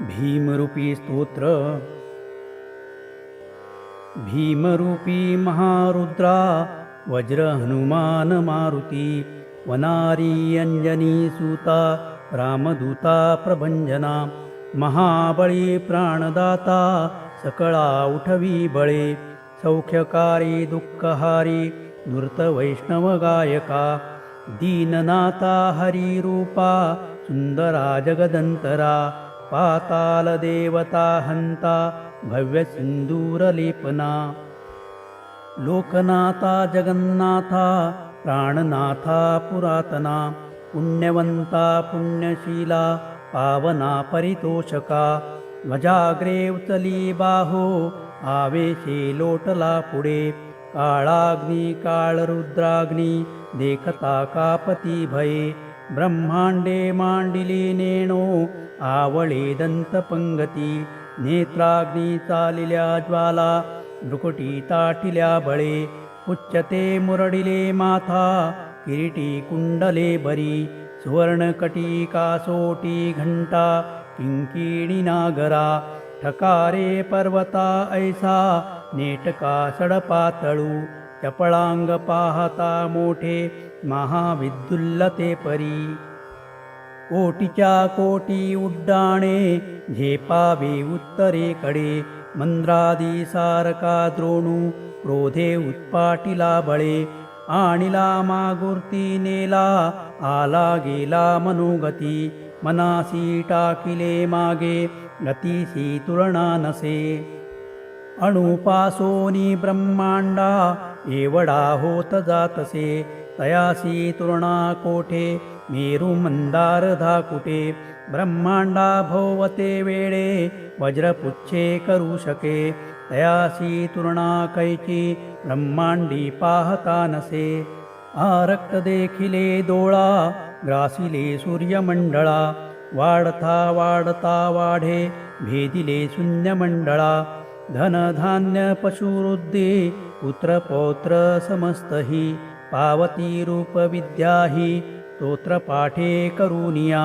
भीमरूपी स्तोत्र। भीमरूपी महारुद्रा वज्र हनुमान मारुती वनारी अंजनी सूता रामदूता प्रभंजना महाबळी प्राणदाता सकळा उठवी बळे सौख्यकारी दुःखहारी धूर्त वैष्णव गायका दीननाथा हरिरूपा सुंदरा जगदंतरा पातालदेवता हंता भव्य सिंदूरलेपना लोकनाथा जगन्नाथा प्राणनाथा पुरातना पुण्यवंता पुण्यशीला पावना परितोषका ध्वजाग्रे उचली बाहो आवेशे लोटला पुढे काळाग्नी काळरुद्राग्नी देखता कापती भये। ब्रह्माण्डे मांडिली नेणो आवळे दन्तपङ्गती नेत्राग्नी चालिल्या ज्वाला भ्रुकुटी ताटिल्या बळे उच्चते मुरडिले माथा किरीटी कुंडले बरी सुवर्णकटी कासोटी घंटा किंकिणी नागरा ठकारे पर्वता ऐसा नेटका सडपातळू चपळांग पाहता मोठे महाविद्युल्लते परी. कोटीच्या कोटी उड्डाणे झेपावे उत्तरेकडे. मंद्रादी सारका द्रोणू क्रोधे उत्पाटिला बळे. आणिला मागुर्ती नेला आला गेला मनोगती. मनासी टाकिले मागे गतीसी तुलना नसे. अणुपासोनी ब्रह्मांडा एवढा होत जातसे तयासी तुरणा कोठे मेरू मंदार धाकुटे ब्रह्मांडा भोवते वेळे वज्रपुच्छे करू शके तयासी तुरणा कैची ब्रह्मांडी पाहता नसे आरक्त देखिले डोळा ग्रासिले सूर्यमंडळा वाढता वाढता वाढे भेदिले शून्यमंडळा। धनधान्यपशुरुद्धि पुत्रपौत्र पावतीरूपविद्या हि स्तोत्रपाठे करुणीया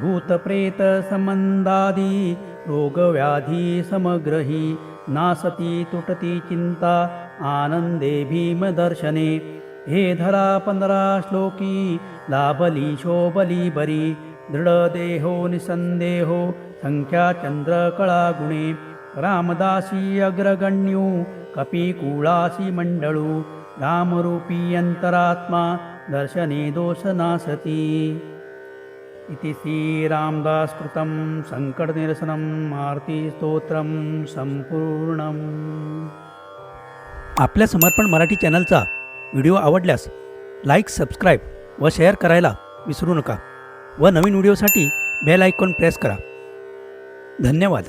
भूतप्रेतसम्बन्धादि रोगव्याधिसमग्रही नासति तुटति चिन्ता आनन्दे भीमदर्शने। हे धरा पन्धरा श्लोकी लाबलिशोबलिबरी दृढदेहो निसन्देहो सङ्ख्याचन्द्रकलागुणे रामदासी अग्रगण्यू कपिकुळासी मंडळू रामरूपी अंतरात्मा दर्शने दोषनासती इति श्रीरामदासकृतं संकटनिरसनं आरतीस्तोत्रं संपूर्णम्। आपल्या समर्पण मराठी चॅनलचा व्हिडिओ आवडल्यास लाईक सबस्क्राईब व शेअर करायला विसरू नका व नवीन व्हिडिओसाठी बेल आयकॉन प्रेस करा. धन्यवाद.